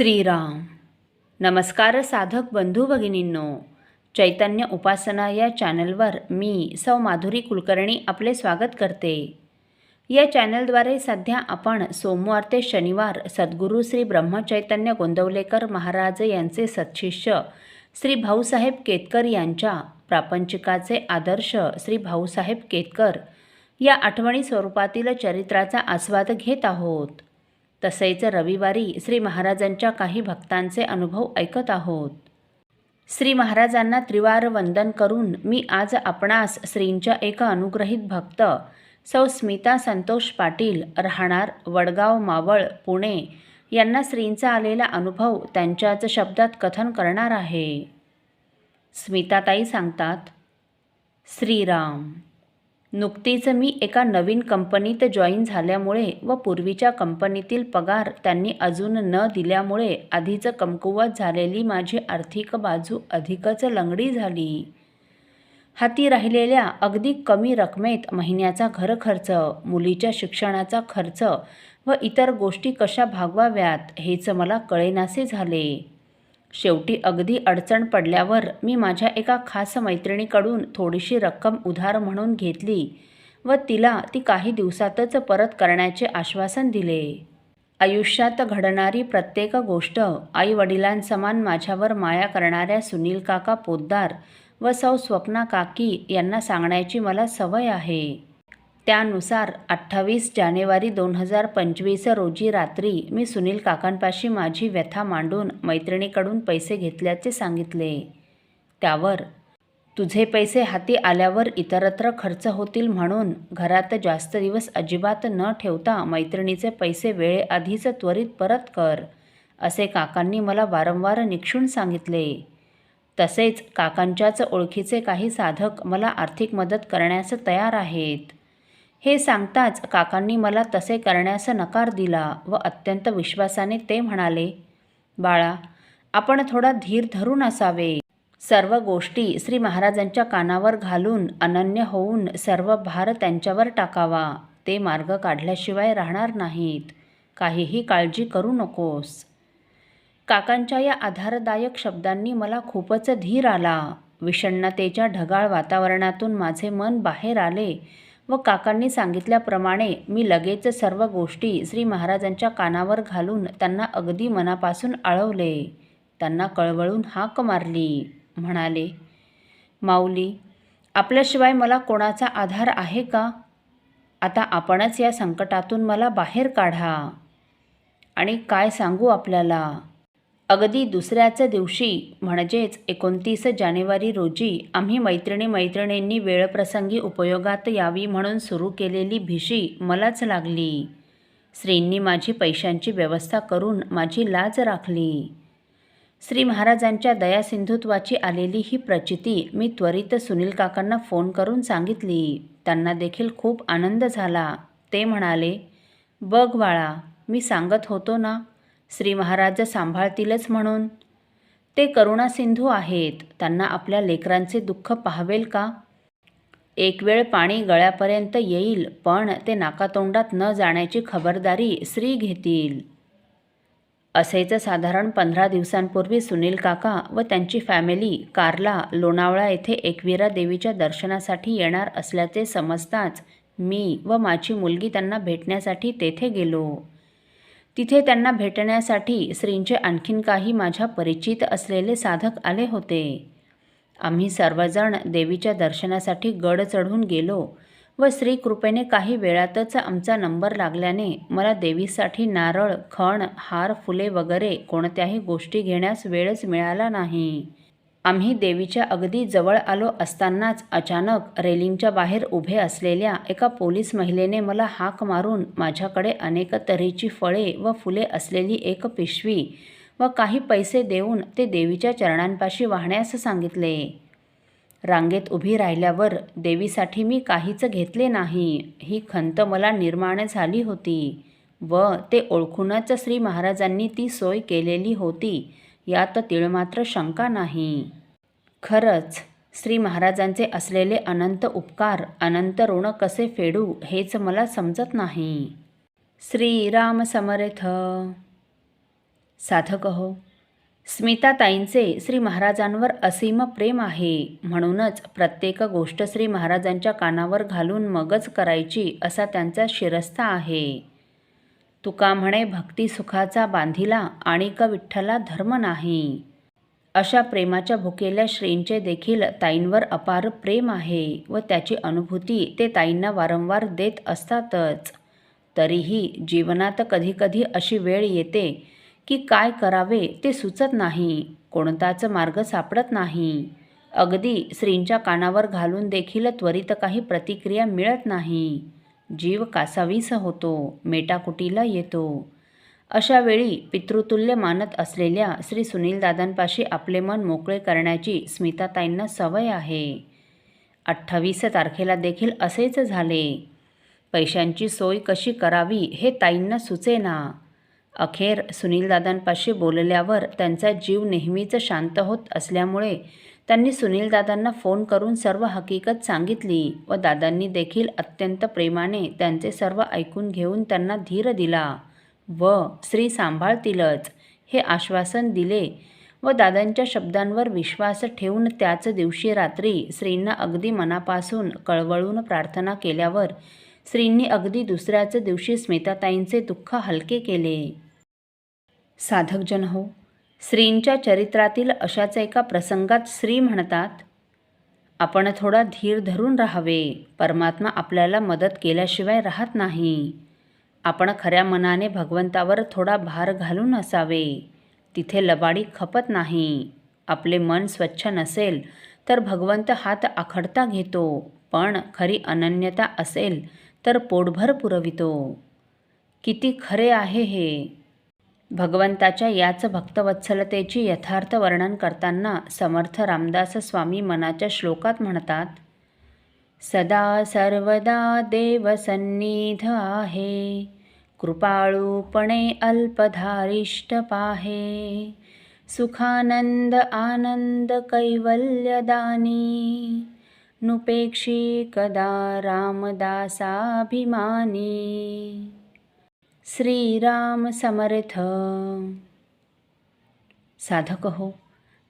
श्रीराम. नमस्कार साधक बंधू भगिनींनो. चैतन्य उपासना या चॅनलवर मी सौ माधुरी कुलकर्णी आपले स्वागत करते. या चॅनलद्वारे सध्या आपण सोमवार ते शनिवार सद्गुरू श्री ब्रह्मचैतन्य गोंदवलेकर महाराज यांचे सत्शिष्य श्री भाऊसाहेब केतकर यांच्या प्रापंचिकाचे आदर्श श्री भाऊसाहेब केतकर या आठवणी स्वरूपातील चरित्राचा आस्वाद घेत आहोत. तसेच रविवारी श्री महाराजांच्या काही भक्तांचे अनुभव ऐकत आहोत. श्री महाराजांना त्रिवार वंदन करून मी आज आपणास श्रींच्या एका अनुग्रहित भक्त सौ स्मिता संतोष पाटील राहणार वडगाव मावळ पुणे यांना श्रींचा आलेला अनुभव त्यांच्याच शब्दात कथन करणार आहे. स्मिताताई सांगतात श्रीराम. नुकतीच मी एका नवीन कंपनीत जॉईन झाल्यामुळे व पूर्वीच्या कंपनीतील पगार त्यांनी अजून न दिल्यामुळे आधीच कमकुवत झालेली माझी आर्थिक बाजू अधिकच लंगडी झाली. हाती राहिलेल्या अगदी कमी रकमेत महिन्याचा घरखर्च मुलीच्या शिक्षणाचा खर्च व इतर गोष्टी कशा भागवाव्यात हेच मला कळेनासे झाले. शेवटी अगदी अडचण पडल्यावर मी माझ्या एका खास मैत्रिणीकडून थोडीशी रक्कम उधार म्हणून घेतली व तिला ती काही दिवसातच परत करण्याचे आश्वासन दिले. आयुष्यात घडणारी प्रत्येक गोष्ट आई वडिलांसमान माझ्यावर माया करणाऱ्या सुनील काका पोद्दार व सौ स्वप्ना काकी यांना सांगण्याची मला सवय आहे. त्यानुसार अठ्ठावीस जानेवारी दोन हजार पंचवीस रोजी रात्री मी सुनील काकांपाशी माझी व्यथा मांडून मैत्रिणीकडून पैसे घेतल्याचे सांगितले. त्यावर तुझे पैसे हाती आल्यावर इतरत्र खर्च होतील म्हणून घरात जास्त दिवस अजिबात न ठेवता मैत्रिणीचे पैसे वेळेआधीच त्वरित परत कर असे काकांनी मला वारंवार निक्षून सांगितले. तसेच काकांच्याच ओळखीचे काही साधक मला आर्थिक मदत करण्यास तयार आहेत. हे सांगताच काकांनी मला तसे करण्यास नकार दिला व अत्यंत विश्वासाने ते म्हणाले बाळा आपण थोडा धीर धरून असावे. सर्व गोष्टी श्री महाराजांच्या कानावर घालून अनन्य होऊन सर्व भार त्यांच्यावर टाकावा. ते मार्ग काढल्याशिवाय राहणार नाहीत. काहीही काळजी करू नकोस. काकांच्या या आधारदायक शब्दांनी मला खूपच धीर आला. विषण्णतेच्या ढगाळ वातावरणातून माझे मन बाहेर आले. व काकांनी सांगितल्याप्रमाणे मी लगेच सर्व गोष्टी श्री महाराजांच्या कानावर घालून त्यांना अगदी मनापासून आळवले. त्यांना कळवळून हाक मारली. म्हणाले माऊली आपल्याशिवाय मला कोणाचा आधार आहे का? आता आपणच या संकटातून मला बाहेर काढा. आणि काय सांगू आपल्याला? अगदी दुसऱ्याच दिवशी म्हणजेच एकोणतीस जानेवारी रोजी आम्ही मैत्रिणी मैत्रिणींनी वेळप्रसंगी उपयोगात यावी म्हणून सुरू केलेली भिशी मलाच लागली. श्रींनी माझी पैशांची व्यवस्था करून माझी लाज राखली. श्री महाराजांच्या दयासिंधुत्वाची आलेली ही प्रचिती मी त्वरित सुनील काकांना फोन करून सांगितली. त्यांना देखील खूप आनंद झाला. ते म्हणाले बघ बाळा मी सांगत होतो ना श्री महाराज सांभाळतीलच म्हणून. ते करुणासिंधू आहेत. त्यांना आपल्या लेकरांचे दुःख पाहावेल का? एक वेळ पाणी गळ्यापर्यंत येईल पण ते नाकातोंडात न जाण्याची खबरदारी श्री घेतील. असेच साधारण पंधरा दिवसांपूर्वी सुनील काका व त्यांची फॅमिली कारला लोणावळा येथे एकविरा देवीच्या दर्शनासाठी येणार असल्याचे समजताच मी व माझी मुलगी त्यांना भेटण्यासाठी तेथे गेलो. तिथे त्यांना भेटण्यासाठी श्रींचे आणखीन काही माझ्या परिचित असलेले साधक आले होते. आम्ही सर्वजण देवीच्या दर्शनासाठी गड चढून गेलो व श्रीकृपेने काही वेळातच आमचा नंबर लागल्याने मला देवीसाठी नारळ खण हार फुले वगैरे कोणत्याही गोष्टी घेण्यास वेळच मिळाला नाही. आम्ही देवीच्या अगदी जवळ आलो असतानाच अचानक रेलिंगच्या बाहेर उभे असलेल्या एका पोलीस महिलेने मला हाक मारून माझ्याकडे अनेक तऱ्हेची फळे व फुले असलेली एक पिशवी व काही पैसे देऊन ते देवीच्या चरणांपाशी वाहण्यास सांगितले. रांगेत उभी राहिल्यावर देवीसाठी मी काहीच घेतले नाही. ही खंत मला निर्माण झाली होती व ते ओळखूनच श्री महाराजांनी ती सोय केलेली होती. यात तिळमात्र शंका नाही. खरंच श्री महाराजांचे असलेले अनंत उपकार अनंत ऋण कसे फेडू हेच मला समजत नाही. श्रीराम समर्थ. साधक हो स्मिताताईंचे श्री महाराजांवर असीम प्रेम आहे. म्हणूनच प्रत्येक गोष्ट श्री महाराजांच्या कानावर घालून मगच करायची असा त्यांचा शिरस्ता आहे. तुका म्हणे भक्ती सुखाचा बांधिला आणि क विठ्ठला धर्म नाही. अशा प्रेमाच्या भुकेल्या श्रींचे देखील ताईंवर अपार प्रेम आहे व त्याची अनुभूती ते ताईंना वारंवार देत असतातच. तरीही जीवनात कधीकधी अशी वेळ येते की काय करावे ते सुचत नाही कोणताच मार्ग सापडत नाही. अगदी श्रींच्या कानावर घालून देखील त्वरित काही प्रतिक्रिया मिळत नाही. जीव कासावीस होतो मेटाकुटीला येतो. अशा वेळी पितृतुल्य मानत असलेल्या श्री सुनीलदादांपाशी आपले मन मोकळे करण्याची स्मिताताईंना सवय आहे. अठ्ठावीस तारखेला देखील असेच झाले. पैशांची सोय कशी करावी हे ताईंना सुचेना. अखेर सुनीलदादांपाशी बोलल्यावर त्यांचा जीव नेहमीच शांत होत असल्यामुळे त्यांनी सुनीलदादांना फोन करून सर्व हकीकत सांगितली व दादांनी देखील अत्यंत प्रेमाने त्यांचे सर्व ऐकून घेऊन त्यांना धीर दिला. व स्त्री सांभाळतीलच हे आश्वासन दिले व दादांच्या शब्दांवर विश्वास ठेवून त्याच दिवशी रात्री श्रींना अगदी मनापासून कळवळून प्रार्थना केल्यावर श्रींनी अगदी दुसऱ्याच दिवशी स्मिताताईंचे दुःख हलके केले. साधकजन हो श्रींच्या चरित्रातील अशाच एका प्रसंगात श्री म्हणतात आपण थोडा धीर धरून राहावे. परमात्मा आपल्याला मदत केल्याशिवाय राहत नाही. आपण खऱ्या मनाने भगवंतावर थोडा भार घालून असावे. तिथे लबाडी खपत नाही. आपले मन स्वच्छ नसेल तर भगवंत हात आखडता घेतो. पण खरी अनन्यता असेल तर पोटभर पुरवितो. किती खरे आहे हे! भगवंताच्या याच भक्तवत्सलतेची यथार्थ वर्णन करताना समर्थ रामदास स्वामी मनाच्या श्लोकात म्हणतात सदा सर्वदा देवसन्निध आहे कृपाळूपणे अल्पधारिष्ट पाहे सुखानंद आनंद कैवल्यदानी नुपेक्षी कदा रामदासाभिमानी. श्रीराम समर्थ. साधक हो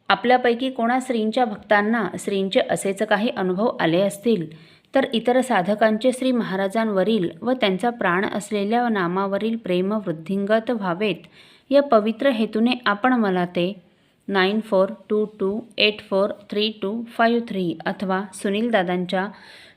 आपल्यापैकी कोणा श्रींच्या भक्तांना श्रींचे असेच काही अनुभव आले असतील तर इतर साधकांचे श्री महाराजांवरील व त्यांचा प्राण असलेल्या नामावरील प्रेम वृद्धिंगत व्हावेत या पवित्र हेतूने आपण मला ते nine four two two eight four three two five three अथवा सुनील दादांच्या